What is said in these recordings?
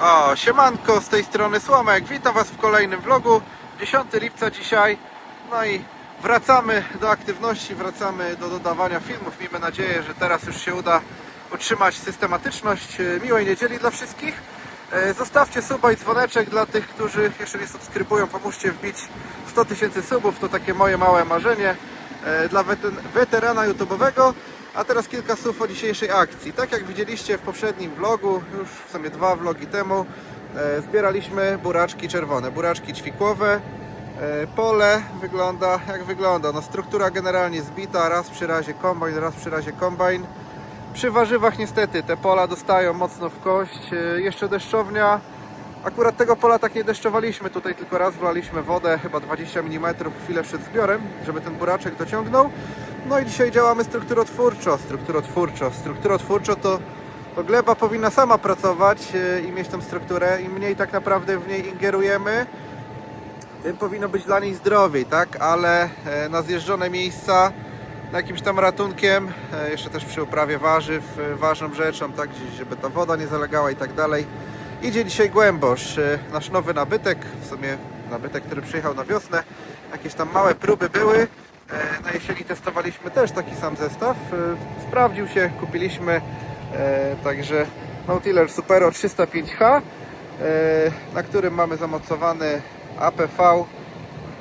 O, siemanko, z tej strony Słomek. Witam Was w kolejnym vlogu. 10 lipca dzisiaj. No i wracamy do aktywności, wracamy do dodawania filmów. Miejmy nadzieję, że teraz już się uda utrzymać systematyczność. E, Miłej niedzieli dla wszystkich. E, Zostawcie suba i dzwoneczek dla tych, którzy jeszcze nie subskrybują. Pomóżcie wbić 100 tysięcy subów. To takie moje małe marzenie e, dla weterana YouTube'owego. A teraz kilka słów o dzisiejszej akcji. Tak jak widzieliście w poprzednim vlogu, już w sumie dwa vlogi temu, e, zbieraliśmy buraczki czerwone, buraczki ćwikłowe. E, Pole wygląda jak wygląda. No, struktura generalnie zbita, raz przy razie kombajn, raz przy razie kombajn. Przy warzywach niestety te pola dostają mocno w kość. E, Jeszcze deszczownia. Akurat tego pola tak nie deszczowaliśmy, tutaj tylko raz wlaliśmy wodę, chyba 20 mm chwilę przed zbiorem, żeby ten buraczek dociągnął. No i dzisiaj działamy strukturotwórczo, strukturotwórczo. Strukturotwórczo to, to gleba powinna sama pracować e, i mieć tą strukturę. Im mniej tak naprawdę w niej ingerujemy, tym powinno być dla niej zdrowiej, tak? Ale e, na zjeżdżone miejsca jakimś tam ratunkiem, e, jeszcze też przy uprawie warzyw, e, ważną rzeczą, tak? Żeby ta woda nie zalegała i tak dalej. Idzie dzisiaj głębosz, e, nasz nowy nabytek, w sumie nabytek, który przyjechał na wiosnę. Jakieś tam małe próby były. E, Na jesieni testowaliśmy też taki sam zestaw. E, Sprawdził się, kupiliśmy e, także Nautiller Supero 305H, e, na którym mamy zamocowany APV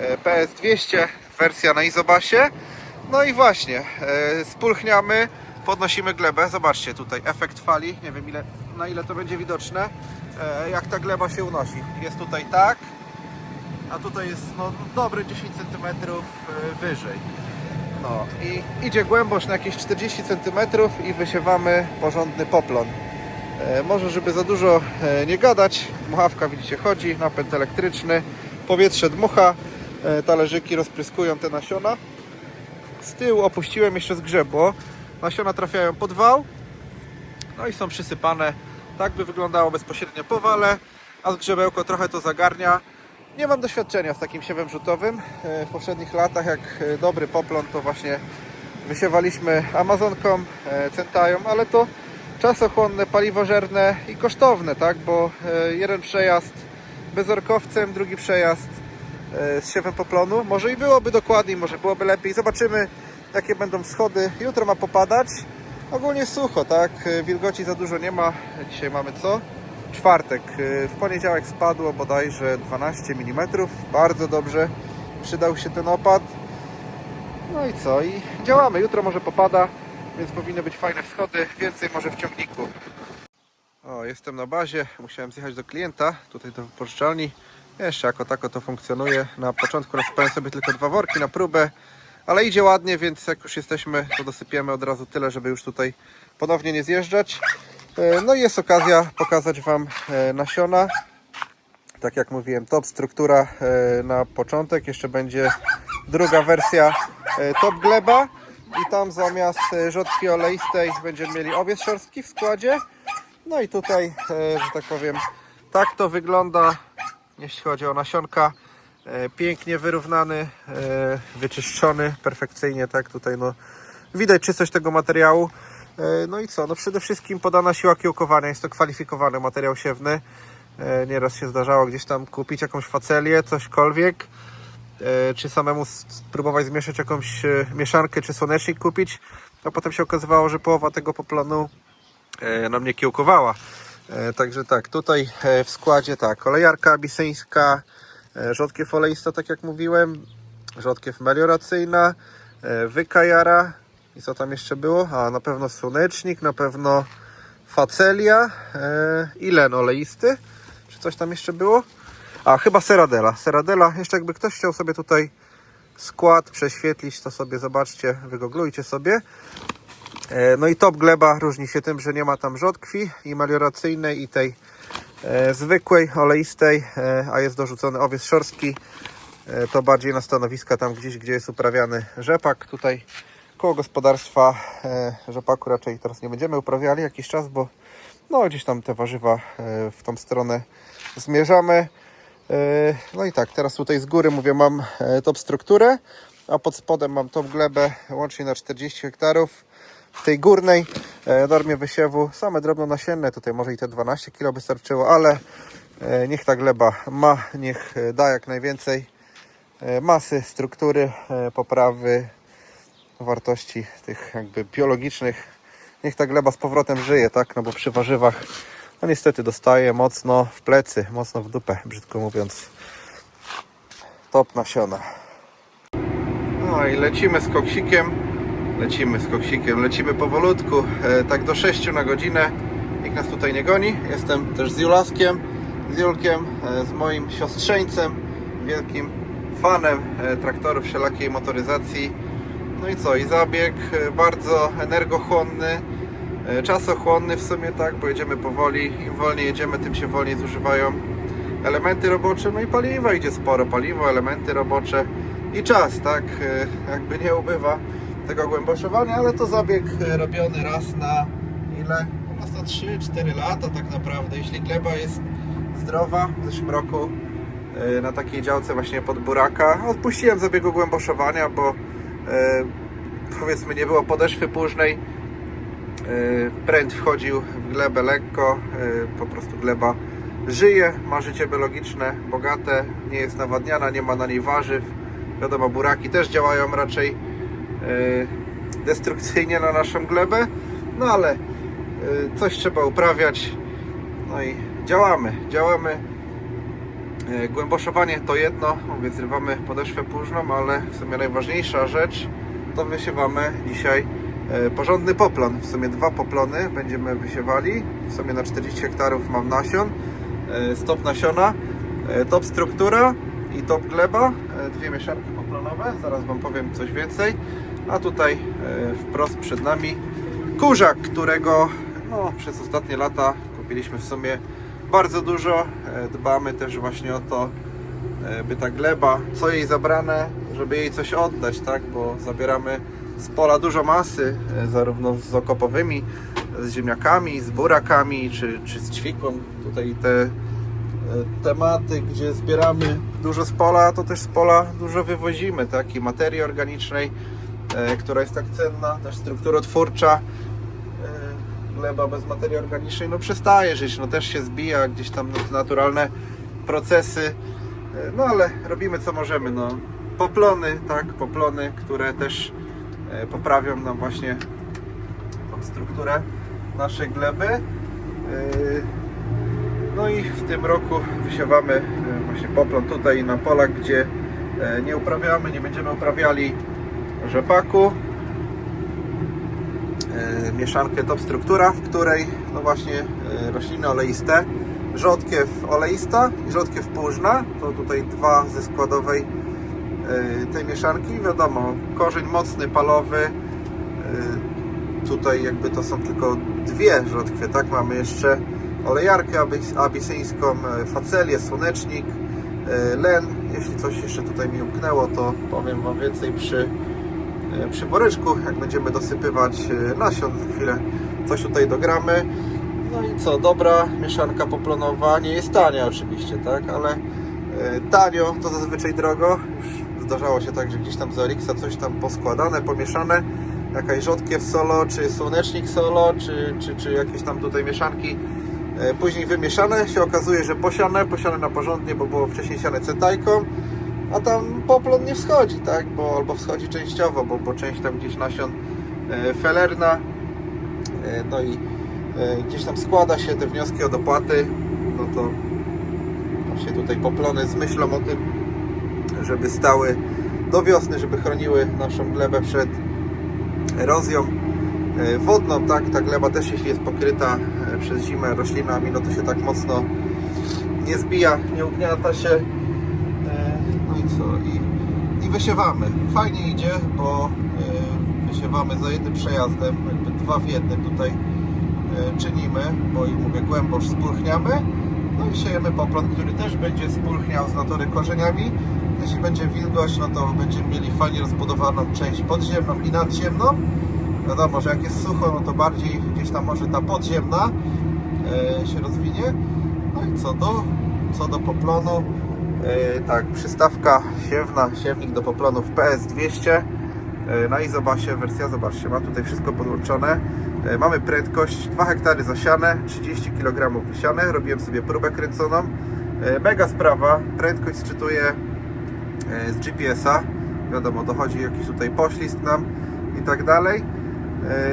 e, PS200, wersja na izobasie. No i właśnie, spulchniamy, podnosimy glebę. Zobaczcie tutaj efekt fali. Nie wiem ile, na ile to będzie widoczne, jak ta gleba się unosi. Jest tutaj tak, a tutaj jest no, dobre 10 cm wyżej. No i idzie głębość na jakieś 40 cm i wysiewamy porządny poplon. E, Może, żeby za dużo e, nie gadać, dmuchawka widzicie chodzi, napęd elektryczny, powietrze dmucha, e, talerzyki rozpryskują te nasiona. Z tyłu opuściłem jeszcze zgrzebło, nasiona trafiają pod wał, no i są przysypane. Tak by wyglądało bezpośrednio po wale, a zgrzebełko trochę to zagarnia. Nie mam doświadczenia z takim siewem rzutowym. E, W poprzednich latach, jak e, dobry poplon, to właśnie wysiewaliśmy Amazonką, e, Centają, ale to czasochłonne, paliwożerne i kosztowne, tak? Bo jeden przejazd bezorkowcem, drugi przejazd z siewem poplonu. Może i byłoby dokładniej, może byłoby lepiej. Zobaczymy, jakie będą wschody. Jutro ma popadać. Ogólnie sucho, tak? Wilgoci za dużo nie ma. Dzisiaj mamy co? Czwartek. E, W poniedziałek spadło bodajże 12 mm. Bardzo dobrze. Przydał się ten opad. No i co? I działamy. Jutro może popada, więc powinny być fajne wschody. Więcej może w ciągniku. O, jestem na bazie. Musiałem zjechać do klienta, tutaj do wypożyczalni. Jeszcze jako tako to funkcjonuje. Na początku nasypałem sobie tylko dwa worki na próbę, ale idzie ładnie, więc jak już jesteśmy, to dosypiemy od razu tyle, żeby już tutaj ponownie nie zjeżdżać. E, No i jest okazja pokazać Wam e, nasiona. Tak jak mówiłem, top struktura e, na początek. Jeszcze będzie druga wersja top gleba. I tam zamiast rzodki oleistej będziemy mieli owiec szorstki w składzie. No i tutaj, że tak powiem, tak to wygląda, jeśli chodzi o nasionka. Pięknie wyrównany, wyczyszczony perfekcyjnie, tak tutaj no widać czystość tego materiału. E, No i co, no przede wszystkim podana siła kiełkowania, jest to kwalifikowany materiał siewny. E, Nieraz się zdarzało gdzieś tam kupić jakąś facelię, cośkolwiek, e, czy samemu spróbować zmieszać jakąś mieszankę, czy słonecznik kupić, a potem się okazywało, że połowa tego poplonu e, nam nie kiełkowała. Także tak, tutaj w składzie tak, olejarka abisyńska, rzodkiew oleista, tak jak mówiłem, rzodkiew melioracyjna, wykajara i co tam jeszcze było? A na pewno słonecznik, na pewno facelia e, i len oleisty. Czy coś tam jeszcze było? A, chyba seradela. Seradela, jeszcze jakby ktoś chciał sobie tutaj skład prześwietlić, to sobie zobaczcie, wygoglujcie sobie. E, No i top gleba różni się tym, że nie ma tam rzodkwi i melioracyjnej i tej e, zwykłej, oleistej, a jest dorzucony owiec szorstki. E, to bardziej na stanowiska tam gdzieś, gdzie jest uprawiany rzepak. Tutaj koło gospodarstwa e, rzepaku raczej teraz nie będziemy uprawiali jakiś czas, bo no gdzieś tam te warzywa e, w tą stronę zmierzamy. E, No i tak, teraz tutaj z góry mówię, mam top strukturę, a pod spodem mam top glebę łącznie na 40 hektarów. w tej górnej normie wysiewu. Same drobnonasienne, tutaj może i te 12 kg wystarczyło, ale e, niech ta gleba ma, niech da jak najwięcej masy, struktury, poprawy wartości tych jakby biologicznych. Niech ta gleba z powrotem żyje, tak? No bo przy warzywach no niestety dostaje mocno w plecy, mocno w dupę, brzydko mówiąc. Top nasiona. No i lecimy z koksikiem. Lecimy z koksikiem, lecimy powolutku, e, tak do 6 na godzinę. Nikt nas tutaj nie goni. Jestem też z Julaskiem, z Julkiem, e, z moim siostrzeńcem, wielkim fanem e, traktorów wszelakiej motoryzacji. No i co? I zabieg e, bardzo energochłonny, e, czasochłonny w sumie, tak? Pojedziemy powoli. Im wolniej jedziemy, tym się wolniej zużywają elementy robocze. No i paliwa idzie sporo. Paliwo, elementy robocze i czas, tak? E, Jakby nie ubywa tego głęboszowania, ale to zabieg robiony raz na ile? Raz na 3-4 lata tak naprawdę. Jeśli gleba jest zdrowa, w zeszłym roku na takiej działce właśnie pod buraka odpuściłem zabiegu głęboszowania, bo powiedzmy nie było podeszwy późnej E, pręt wchodził w glebę lekko, e, po prostu gleba żyje, ma życie biologiczne, bogate, nie jest nawadniana, nie ma na niej warzyw. Wiadomo, buraki też działają raczej e, destrukcyjnie na naszą glebę, no ale e, coś trzeba uprawiać, no i działamy, działamy. E, Głęboszowanie to jedno, mówię, zrywamy podeszwę późną, ale w sumie najważniejsza rzecz to wysiewamy dzisiaj e, porządny poplon. W sumie dwa poplony będziemy wysiewali. W sumie na 40 hektarów mam nasion. E, Stop nasiona, top struktura i top gleba. Dwie mieszanki poplonowe, zaraz Wam powiem coś więcej. A tutaj wprost przed nami kurzak, którego no, przez ostatnie lata kupiliśmy w sumie bardzo dużo. E, Dbamy też właśnie o to, e, by ta gleba, co jej zabrane, żeby jej coś oddać, tak? Bo zabieramy z pola dużo masy, e, zarówno z okopowymi, z ziemniakami, z burakami, czy, czy z ćwikłą. Tutaj te tematy, gdzie zbieramy dużo z pola, to też z pola dużo wywozimy, tak? I materii organicznej, która jest tak cenna, też strukturotwórcza. Gleba bez materii organicznej no przestaje żyć, no też się zbija gdzieś tam te naturalne procesy. E, No ale robimy co możemy, no. Poplony, tak, poplony, które też e, poprawią nam właśnie tą strukturę naszej gleby. E, No i w tym roku wysiewamy właśnie poplon tutaj na polach, gdzie nie uprawiamy, nie będziemy uprawiali rzepaku. E, Mieszankę top struktura, w której no właśnie e, rośliny oleiste, rzodkiew oleista i rzodkiew płużna. To tutaj dwa ze składowej e, tej mieszanki. Wiadomo, korzeń mocny, palowy. Tutaj jakby to są tylko dwie rzodkwie, tak? Mamy jeszcze olejarkę abisyńską, facelię, słonecznik, len. Jeśli coś jeszcze tutaj mi umknęło, to powiem Wam więcej przy, przy woreczku, jak będziemy dosypywać e, nasion. Za chwilę coś tutaj dogramy. No i co, dobra mieszanka poplonowa, nie jest tania oczywiście, tak? Ale e, tanio to zazwyczaj drogo. Już zdarzało się tak, że gdzieś tam z Orixa coś tam poskładane, pomieszane jakaś rzodkiew solo, czy słonecznik solo, czy, czy, czy jakieś tam tutaj mieszanki e, później wymieszane, się okazuje, że posiane, posiane na porządnie, bo było wcześniej siane cetajką, a tam poplon nie wschodzi, tak, bo albo wschodzi częściowo, bo, bo część tam gdzieś nasion e, felerna, e, no i e, gdzieś tam składa się te wnioski o dopłaty, no to właśnie tutaj poplony z myślą o tym, żeby stały do wiosny, żeby chroniły naszą glebę przed erozją e, wodną, tak, ta gleba też jeśli jest pokryta e, przez zimę roślinami, no to się tak mocno nie zbija, nie ugniata się. Wysiewamy. Fajnie idzie, bo e, wysiewamy za jednym przejazdem, jakby dwa w jednym tutaj e, czynimy, bo i mówię głębosz spulchniamy. No i siejemy poplon, który też będzie spulchniał z natury korzeniami. Jeśli będzie wilgoć, no to będziemy mieli fajnie rozbudowaną część podziemną i nadziemną. Wiadomo, że jak jest sucho, no to bardziej gdzieś tam może ta podziemna e, się rozwinie. No i co do, co do poplonu, tak, przystawka siewna, siewnik do poplonów PS200. e, na izobasie wersja, zobaczcie, ma tutaj wszystko podłączone. E, Mamy prędkość 2 hektary zasiane, 30 kg wysiane, robiłem sobie próbę kręconą. E, Mega sprawa, prędkość sczytuje e, z GPS-a, wiadomo, dochodzi jakiś tutaj poślizg nam i tak dalej.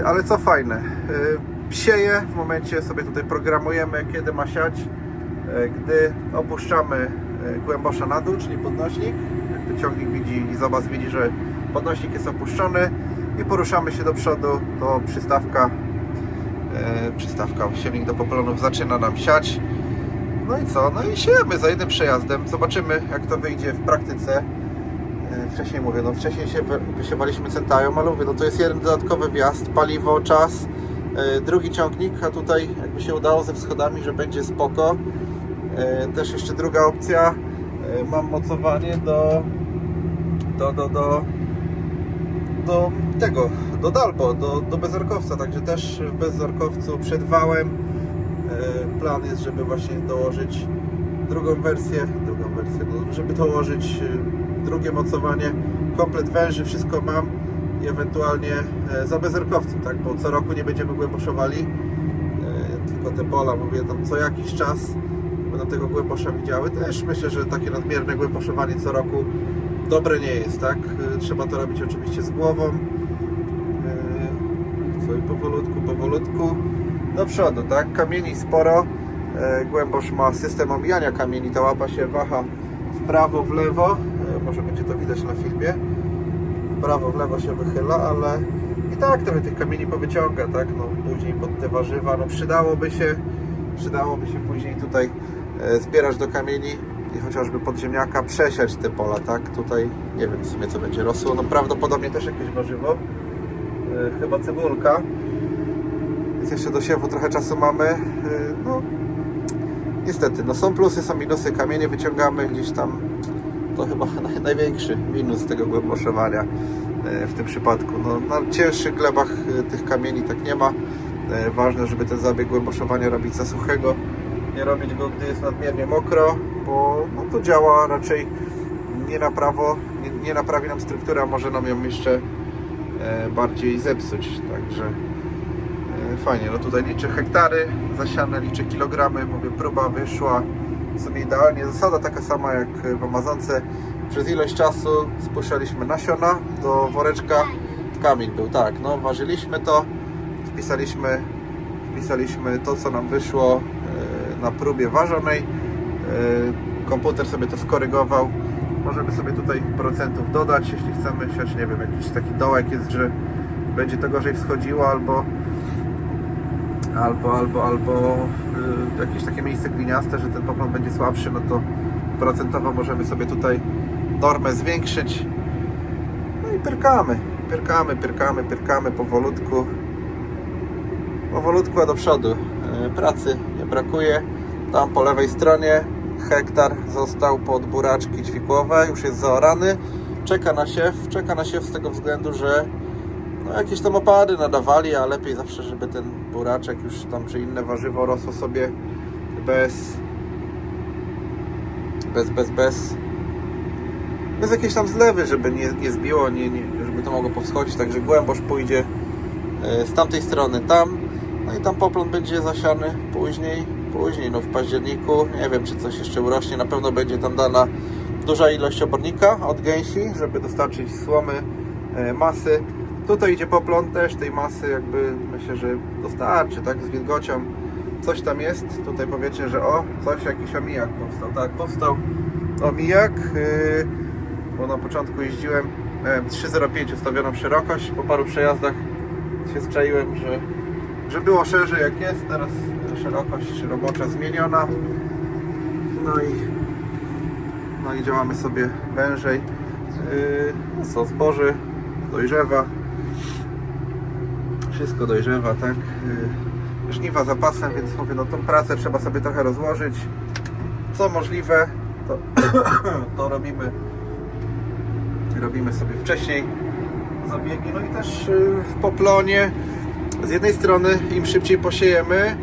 E, Ale co fajne, e, sieje w momencie sobie tutaj programujemy, kiedy ma siać, e, gdy opuszczamy e, głębosza na dół, czyli podnośnik, jakby ciągnik widzi i zobacz widzi, że podnośnik jest opuszczony i poruszamy się do przodu, to przystawka e, przystawka, silnik do popolonów zaczyna nam siać no i co? No i siejemy za jednym przejazdem. Zobaczymy, jak to wyjdzie w praktyce. E, Wcześniej mówię, no wcześniej się wy- wysiewaliśmy centają, ale mówię, no to jest jeden dodatkowy wjazd, paliwo, czas, e, drugi ciągnik, a tutaj jakby się udało ze wschodami, że będzie spoko. E, Też jeszcze druga opcja, e, mam mocowanie do do, do, do do tego, do Dalbo, do, do bezorkowca, także też w bezorkowcu przed wałem E, plan jest, żeby właśnie dołożyć drugą wersję, drugą wersję, no, żeby dołożyć drugie mocowanie, komplet węży, wszystko mam i ewentualnie za bezerkowcem, tak, bo co roku nie będziemy głęboszowali, tylko te pola, mówię tam co jakiś czas będą tego głębosza widziały, też myślę, że takie nadmierne głęboszowanie co roku dobre nie jest, tak, E, trzeba to robić oczywiście z głową, E, co i powolutku, powolutku do przodu, tak? Kamieni sporo. E, Głębosz ma system omijania kamieni. Ta łapa się waha w prawo, w lewo. Może będzie to widać na filmie. W prawo, w lewo się wychyla, ale i tak trochę tych kamieni powyciąga, tak? No później pod te warzywa, no przydałoby się, przydałoby się później tutaj e, zbierać do kamieni i chociażby pod ziemniaka przesiać te pola, tak? Tutaj nie wiem w sumie co będzie rosło. No prawdopodobnie też jakieś warzywo. E, Chyba cebulka. Więc jeszcze do siewu trochę czasu mamy. Yy, No, niestety, no są plusy, są minusy. Kamienie wyciągamy gdzieś tam. To chyba naj- największy minus tego głęboszowania w tym przypadku. No, na cięższych glebach tych kamieni tak nie ma. Ważne, żeby ten zabieg głęboszowania robić za suchego. Nie robić go, gdy jest nadmiernie mokro, bo no, to działa raczej nie na prawo, nie, nie naprawi nam strukturę, a może nam ją jeszcze e, bardziej zepsuć. Także E, Fajnie, no tutaj liczę hektary zasiane, liczę kilogramy, mówię, próba wyszła w sumie idealnie. Zasada taka sama jak w Amazonce. Przez ilość czasu spuszczaliśmy nasiona do woreczka. Kamień był, tak, no ważyliśmy to, wpisaliśmy, wpisaliśmy to, co nam wyszło na próbie ważonej. E, Komputer sobie to skorygował. Możemy sobie tutaj procentów dodać, jeśli chcemy siać, nie wiem, jakiś taki dołek jest, że będzie to gorzej wschodziło, albo albo, albo, albo y, jakieś takie miejsce gliniaste, że ten poplon będzie słabszy, no to procentowo możemy sobie tutaj normę zwiększyć. No i pyrkamy, pyrkamy, pyrkamy, pyrkamy powolutku. Powolutku, a do przodu. Y, Pracy brakuje. Tam po lewej stronie hektar został pod buraczki ćwikłowe, już jest zaorany. Czeka na siew, czeka na siew z tego względu, że no jakieś tam opady nadawali, a lepiej zawsze, żeby ten buraczek już tam, czy inne warzywo rosło sobie bez bez, bez, bez bez jakiejś tam zlewy, żeby nie, nie zbiło, nie, nie, żeby to mogło powschodzić, także głębosz pójdzie e, z tamtej strony tam, no i tam poplon będzie zasiany później, później, no w październiku, nie wiem czy coś jeszcze urośnie, na pewno będzie tam dana duża ilość obornika od gęsi, żeby dostarczyć słomy, e, masy. Tutaj idzie poplon też tej masy, jakby myślę, że dostarczy, tak, z wilgocią. Coś tam jest. Tutaj powiecie, że o, coś, jakiś omijak powstał. Tak, powstał omijak, yy, bo na początku jeździłem, miałem 3,05 ustawioną szerokość. Po paru przejazdach się zczaiłem, że, że było szerzej jak jest. Teraz szerokość robocza zmieniona. No i, no i działamy sobie wężej. Yy, no co, zboży dojrzewa. Wszystko dojrzewa, tak? Yy, Żniwa zapasem, więc mówię, no tą pracę trzeba sobie trochę rozłożyć. Co możliwe, to, to robimy robimy sobie wcześniej zabiegi. No i też yy, w poplonie z jednej strony im szybciej posiejemy,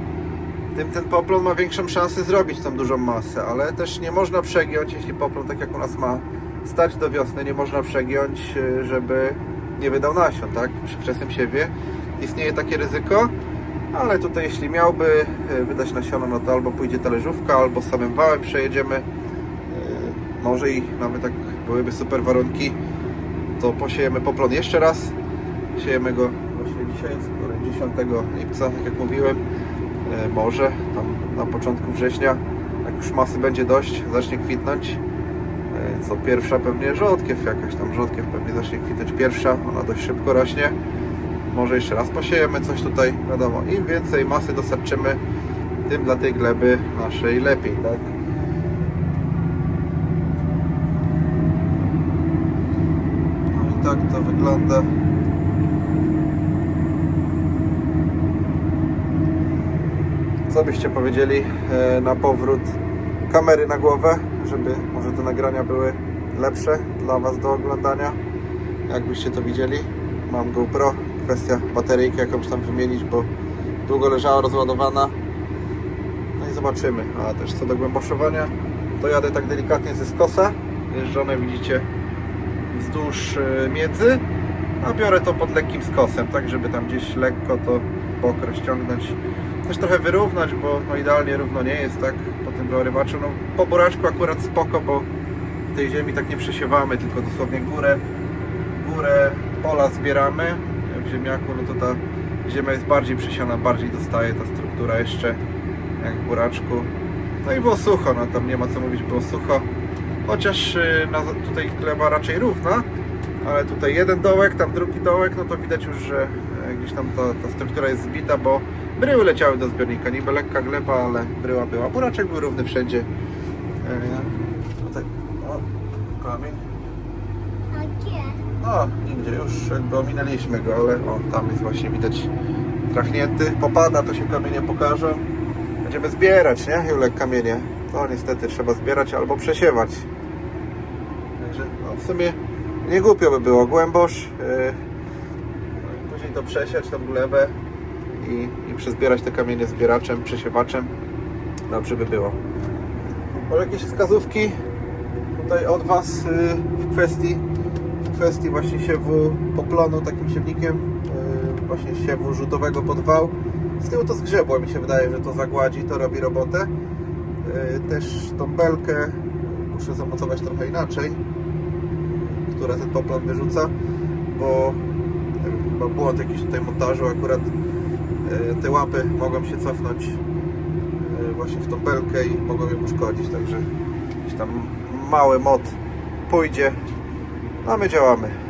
tym ten poplon ma większą szansę zrobić tą dużą masę, ale też nie można przegiąć, jeśli poplon tak jak u nas ma stać do wiosny, nie można przegiąć, yy, żeby nie wydał nasion, tak? Przy wczesnym siewie istnieje takie ryzyko, ale tutaj jeśli miałby e, wydać nasiono, no to albo pójdzie talerzówka, albo samym wałem przejedziemy. E, Może i nawet tak byłyby super warunki, to posiejemy poplon jeszcze raz. Siejemy go właśnie dzisiaj, 10 lipca, tak jak mówiłem. E, Może tam na początku września, jak już masy będzie dość, zacznie kwitnąć. E, Co pierwsza pewnie rzodkiew, jakaś tam rzodkiew pewnie zacznie kwitnąć pierwsza, ona dość szybko rośnie. Może jeszcze raz posiejemy coś tutaj, wiadomo, im więcej masy dostarczymy, tym dla tej gleby naszej lepiej, tak? No i tak to wygląda. Co byście powiedzieli e, na powrót kamery na głowę, żeby może te nagrania były lepsze dla Was do oglądania? Jakbyście to widzieli? Mam GoPro, kwestia bateryjki jakąś tam wymienić, bo długo leżała rozładowana. No i zobaczymy. A też co do głęboszowania, to jadę tak delikatnie ze skosa. Jeżdżone widzicie wzdłuż e, miedzy, a biorę to pod lekkim skosem, tak żeby tam gdzieś lekko to bok rozciągnąć. Też trochę wyrównać, bo no idealnie równo nie jest, tak, po tym wyrywaczu. No, po buraczku akurat spoko, bo tej ziemi tak nie przesiewamy, tylko dosłownie górę, górę pola zbieramy. W ziemniaku, no to ta ziemia jest bardziej przesiana, bardziej dostaje ta struktura jeszcze, jak w buraczku. No i było sucho, no tam nie ma co mówić, było sucho. Chociaż na, tutaj gleba raczej równa, ale tutaj jeden dołek, tam drugi dołek, no to widać już, że e, gdzieś tam ta, ta struktura jest zbita, bo bryły leciały do zbiornika. Niby lekka gleba, ale bryła była. Buraczek był równy wszędzie. E, tutaj, o, kamień. A gdzie? No, nigdzie, już jakby ominęliśmy go, ale o, tam jest właśnie widać trachnięty. Popada, to się kamienie pokażą. Będziemy zbierać, nie, Julek, kamienie. To niestety trzeba zbierać albo przesiewać. Także no, w sumie nie głupio by było. Głębosz, yy, później to przesiać, tą glebę i przezbierać te kamienie zbieraczem, przesiewaczem. Dobrze by było. Może jakieś wskazówki tutaj od Was yy, w kwestii w kwestii właśnie siewu poplonu takim siewnikiem, yy, właśnie siewu rzutowego pod wał. Z tyłu to zgrzebło, mi się wydaje, że to zagładzi, to robi robotę. Yy, Też tą belkę muszę zamocować trochę inaczej, która ten poplon wyrzuca, bo chyba błąd jakiś tutaj montażu, akurat te łapy mogą się cofnąć yy, właśnie w tą belkę i mogą ją uszkodzić, także jakiś tam mały mod pójdzie, a my działamy.